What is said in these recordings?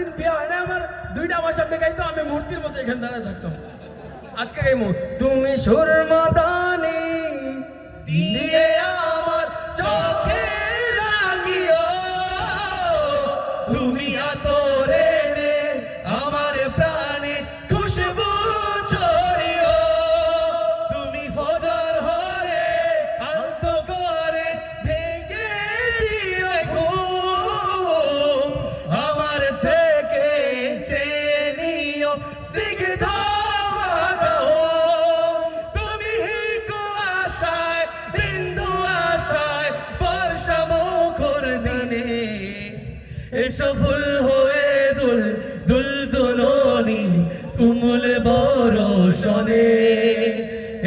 যেদিন বিয়ে হয় না আমার, দুইটা আমার সামনে গাইতো আমি মূর্তির মতো এখানে দাঁড়ায় থাকতাম। আজকে গাইমু তুমি সুরমাদানি দিয়ে আমার চোখে এসো ফুল হয়ে দুল দুল দুলনি তুমুল বরষণে।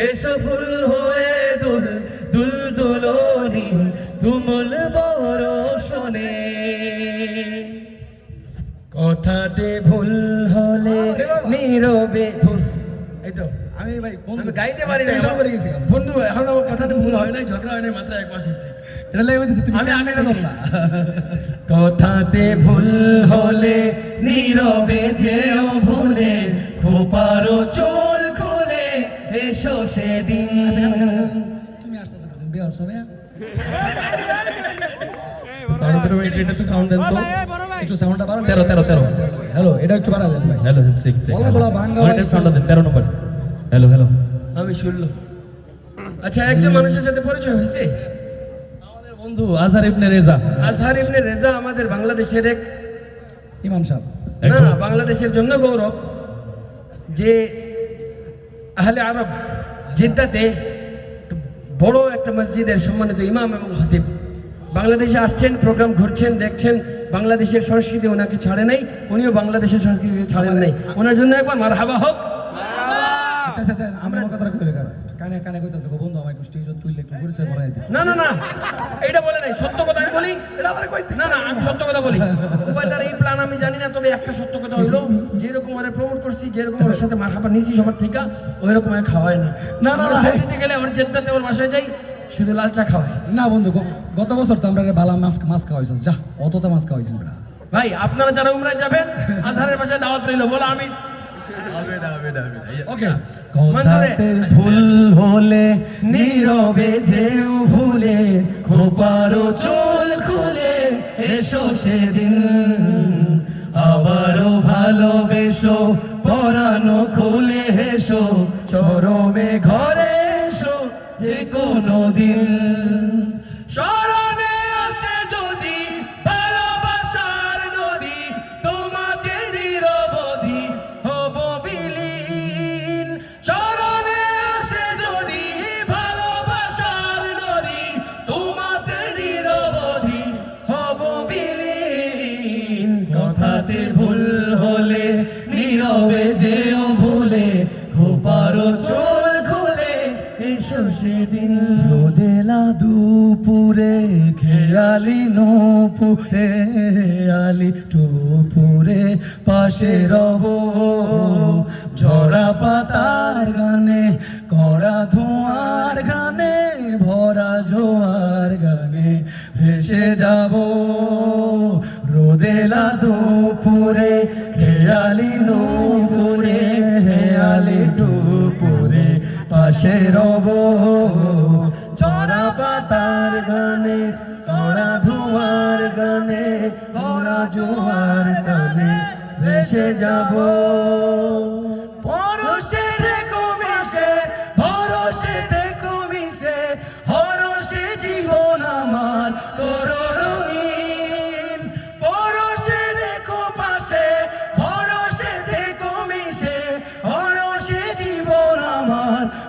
এসো ফুল হয়ে দুল দুল দুলনি তুমুল বরষণে। কথাতে ভুল হলে নীরবে ভুল এই তো। আমি ভাই বন্ধু। গাইতে পারি না করে গেছি বন্ধু এখন আমার কথাতে ভুল হয় নাই ঝগড়া হয় নাই মাত্র এক মাস হয়েছে। এটা লেগে তুমি আমি- আমি না কথাতে ভুল হলে নীরবে যেও ভুলে খোপারো চুল খুলে এসো সেদিন। তুমি আসতেছো তুমি বিয়ে হচ্ছো ভাইয়া সাউন্ড দেন তো। একটু সাউন্ডটা বাড়াবেন তেরো, তেরো, তেরো। হ্যালো এটা একটু বাড়া দেন ভাই। হ্যালো বলা বলা ভাঙ্গা সাউন্ড দেন 13 নম্বর। হ্যালো হ্যালো আমি শুনলো আচ্ছা একজন মানুষের সাথে পরিচয় হয়েছে? আমাদের বন্ধু আজহার ইবনে রেজা। আজহার ইবনে রেজা আমাদের বাংলাদেশের এক ইমাম সাহেব। না বাংলাদেশের জন্য গৌরব। যে আহলে আরব জিদ্দাতে বড় একটা মসজিদের সম্মানিত ইমাম এবং হতিব। বাংলাদেশে আসছেন প্রোগ্রাম ঘুরছেন দেখছেন। বাংলাদেশের সংস্কৃতি ওনাকে ছাড়ে নাই উনিও বাংলাদেশের সংস্কৃতি ছাড়েন নাই। ওনার জন্য একবার মার হাবা হোক। আচ্ছা আচ্ছা আচ্ছা আমরা আমার কইলে কানে কানে কইতাছে গো বন্ধু আমার গোষ্ঠী ইজ্জত তুইলে একটু পরিচয় করাই দে। না না না এইটা বলে নাই সত্য কথা আমি বলি। এটা আবার কইছি। না না আমি সত্য কথা বলি। উপায়দার এই প্ল্যান আমি জানি না তবে একটা সত্য কথা হইল যেরকম ওরা প্রমোট করছি যেরকম ওর সাথে মারহাবা নিছি সবার থেকে ওই আর খাওয়ায় না। না, না, না। দিতে গেলে ওর জেদ্দাতে ওর বাসায় যাই শুধু লাল চা খাওয়ায়। না বন্ধু গত বছর তো আমরা বালা মাছ মাছ যা অতটা মাছ ভাই আপনারা যারা উমরায় যাবেন আজহারের বাসায় দাওয়াত রইল বলো আমি ওকে কথাতে ভুল হলে নীরবে যেও ভুলে খোপারো চুল খুলে এসো সেদিন। আবারও ভালোবেসো পরানো খুলে হেসো চরমে ঘরে এসো যে কোনো দিন। কথাতে ভুল হলে, নীরবে যেও ভুলে খোপারো চোল খুলে, এসো সেদিন। রোদেলা দুপুরে খেয়ালি নপুরে, আলি টুপুরে পাশে রব। ঝরা পাতার গানে, কড়া ধোঁয়ার গানে, ভরা জোয়ার গানে ভেসে যাব। রোদেলা দুপুরে খেয়ালি নুপুরে হেয়ালি টুপুরে, পাশে রব। চরা পাতার গানে করা ধোয়ার গানে ভরা জোয়ার গানে ভেসে যাব।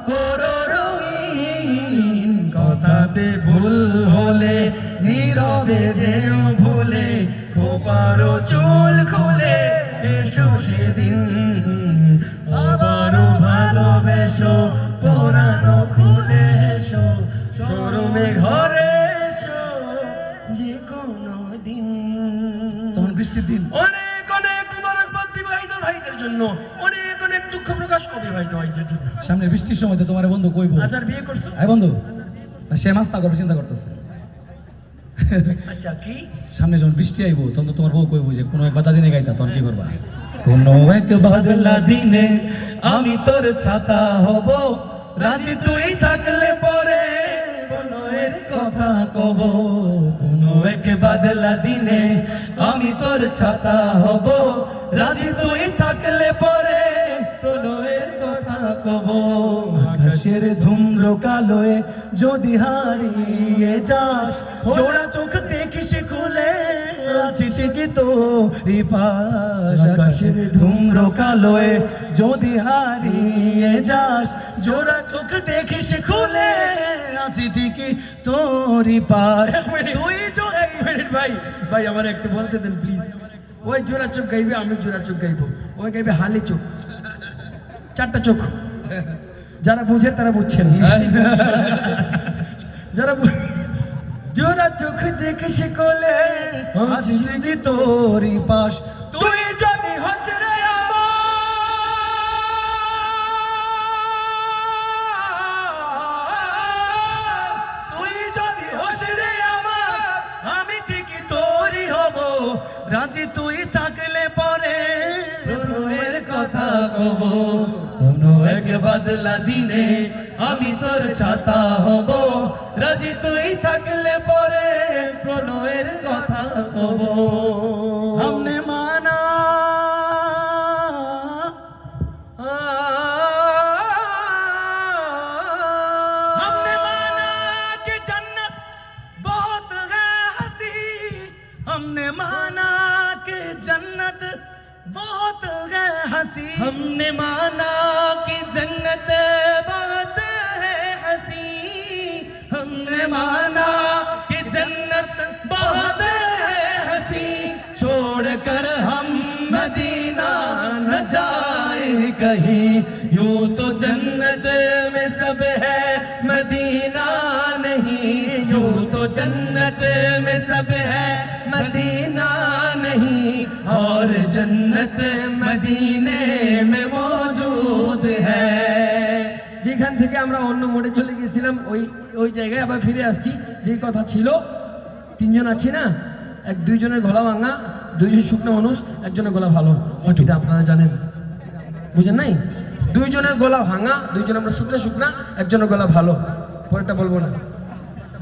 করো রঙিন কথাতে ভুল হলে নীরবে যেও ভুলে ওপারো চুল খুলে এসো সেদিন। আবারও ভালোবেসো পরানো খুলে এসো শোরুমে ঘরে এসো যে কোনো দিন। তখন বৃষ্টির দিন। অনেক জন্য অনেক অনেক দুঃখ প্রকাশ জন্য। সামনে বৃষ্টির সময় তো তোমার বন্ধু কইবো। আজার বিয়ে করছ? আই বন্ধু। সে মাছ তা করবে চিন্তা করতেছে। আচ্ছা কি? সামনে যখন বৃষ্টি আইব তখন তো তোমার বউ কইব যে কোনো এক বাধা দিনে গাইতা তখন কি করবা? কোনো এক বাদলা দিনে আমি তোর ছাতা হব। রাজি তুই থাকলে পরে কথা কব। কোনো এক বাদলা দিনে আমি তোর ছাতা হব। রাজি তুই থাকলে পরে প্রলয়ের কথা কব। আকাশের ধুম্র কালোয় যদি হারিয়ে যাস জোড়া চোখ দেখিস খুলে আছি ঠিকই তো পাশ আকাশের ধুম্র কালোয় যদি হারিয়ে যাস জোড়া চোখ দেখিস খুলে আছি ঠিকই তোরই পাশ তুই ভাই ভাই আমার একটু বলতে দেন প্লিজ ওই জোড়া চোখ গাইবে আমি জোড়া চোখ গাইবো। ওই গাইবে হালি চোখ। চারটা চোখ। যারা বুঝে তারা বুঝছেন। যারা জোড়া চোখ দেখে সে কলে ঠিকই তোরই পাশ। রাজি তুই থাকলে পরে প্রণয়ের কথা কব। কোনো এক বাদলা দিনে আমি তোর ছাতা হব। রাজি তুই থাকলে পরে প্রণয়ের কথা কব। कहीं यूं तो जन्नत में सब है मदीना नहीं यूं तो जन्नत में सब है मदीना नहीं और जन्नत मदीने में मौजूद है যেখান থেকে আমরা অন্য মোড়ে চলে গেছিলাম ওই ওই জায়গায় আবার ফিরে আসছি যেই কথা ছিল তিনজন আছি না এক দুইজনের গলা ভাঙা দুইজন শুকনো মানুষ একজনের গলা ভালো বাকিটা আপনারা জানেন বুঝেন নাই? দুইজনের গলা ভাঙা দুইজন আমরা শুকনা শুকনা একজনের গলা ভালো। পরেরটা বলব না।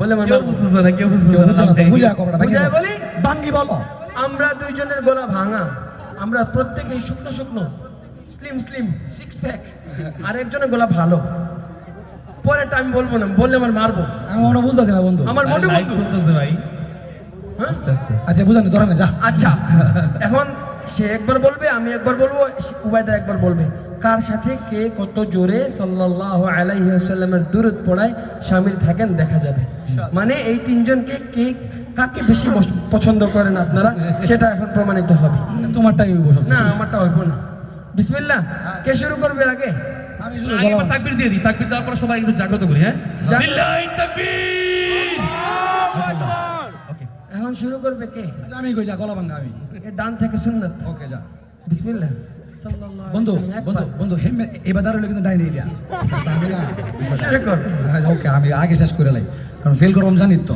বলে মানে বুঝতেছে না কেউ বুঝতেছে কেউ বুঝছে না বুঝা কপড়া, বাকি বলো। আমরা দুইজনের গলা ভাঙা আমরা প্রত্যেকেই শুকনো শুকনো স্লিম স্লিম সিক্স প্যাক আর একজনের গলা ভালো। পরেরটা আমি বলব না বললে আমার মারবো। আমি মনে বুঝতেছি না বন্ধু। আমার লাইভ বন্ধু। ভাই। হ্যাঁ? আচ্ছা বুঝানি ধরে না যা। আচ্ছা এখন সে একবার বলবে আমি একবার বলব উবায়দা একবার বলবে। কার সাথে কে কত জোরে সাল্লাল্লাহু আলাইহি ওয়াসাল্লামের দূরত পড়ায় শামিল থাকেন দেখা যাবে। মানে এই তিনজনকে কে কাকে বেশি পছন্দ করেন আপনারা সেটা এখন প্রমাণিত হবে। তোমারটাই হইব না আমারটা হইব না। বিসমিল্লাহ কে শুরু করবে আগে? আমি শুধু আগে তাকবীর দিয়ে দিই তাকবীর দেওয়ার পর সবাই একটু জাগ্রত করি হ্যাঁ। তাকবীর! এখন শুরু করবে কে? আচ্ছা আমি কই যা গলা ভাঙ্গা আমি। ডান থেকে সুন্নাত। ওকে যা। বিসমিল্লাহ। বন্ধু বন্ধু বন্ধু হেমে এবার দাঁড়ালে কিন্তু ডাইনি হ্যাঁ, ওকে আমি আগে শেষ করে লাই। কারণ ফেল করব জানি তো।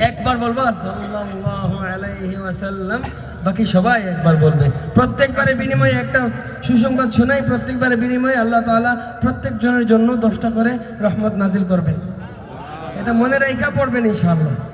একবার বলবা সাল্লাল্লাহু আলাইহি ওয়াসাল্লাম বাকি সবাই একবার বলবে। প্রত্যেকবারের বিনিময়ে একটা সুসংবাদ শোনাই প্রত্যেকবারের বিনিময়ে আল্লাহ তাআলা প্রত্যেক জনের জন্য দশটা করে রহমত নাজিল করবেন। এটা মনে রাখা পড়বেন ইনশাআল্লাহ।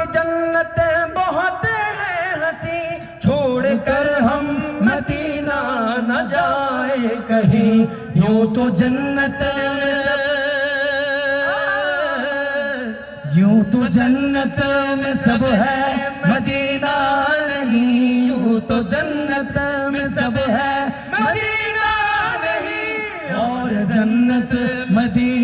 कि जन्नत बहुत है हँसी छोड़ कर हम मदीना न जाए कहीं। यूँ तो जन्नत, यूँ तो जन्नत में सब है, मदीना नहीं। यूँ तो जन्नत में सब है, मदीना नहीं। और जन्नत, मदीने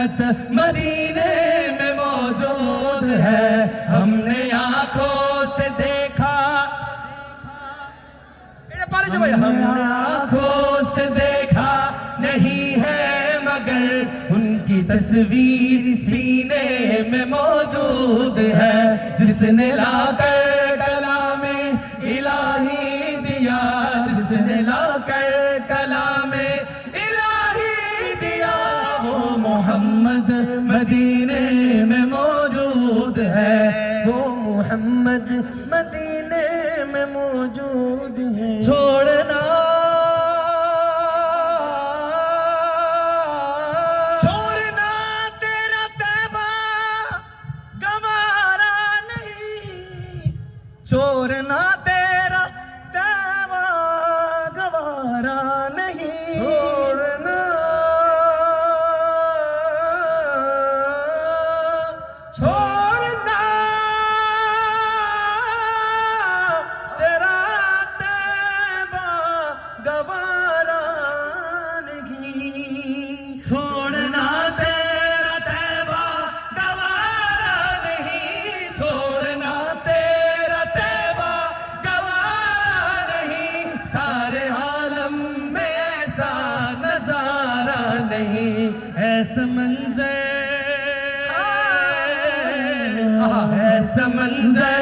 जन्नत मदीने में मौजूद है। हमने आँखों से देखा। हमने आँखों से देखा। नहीं है मगर उनकी तस्वीर सीने में मौजूद है। जिसने लाकर मोहम्मद मदीने में मौजूद है छोड़ना छोड़ना तेरा तैबा गवारा नहीं छोड़ना منظر ایسا منظر۔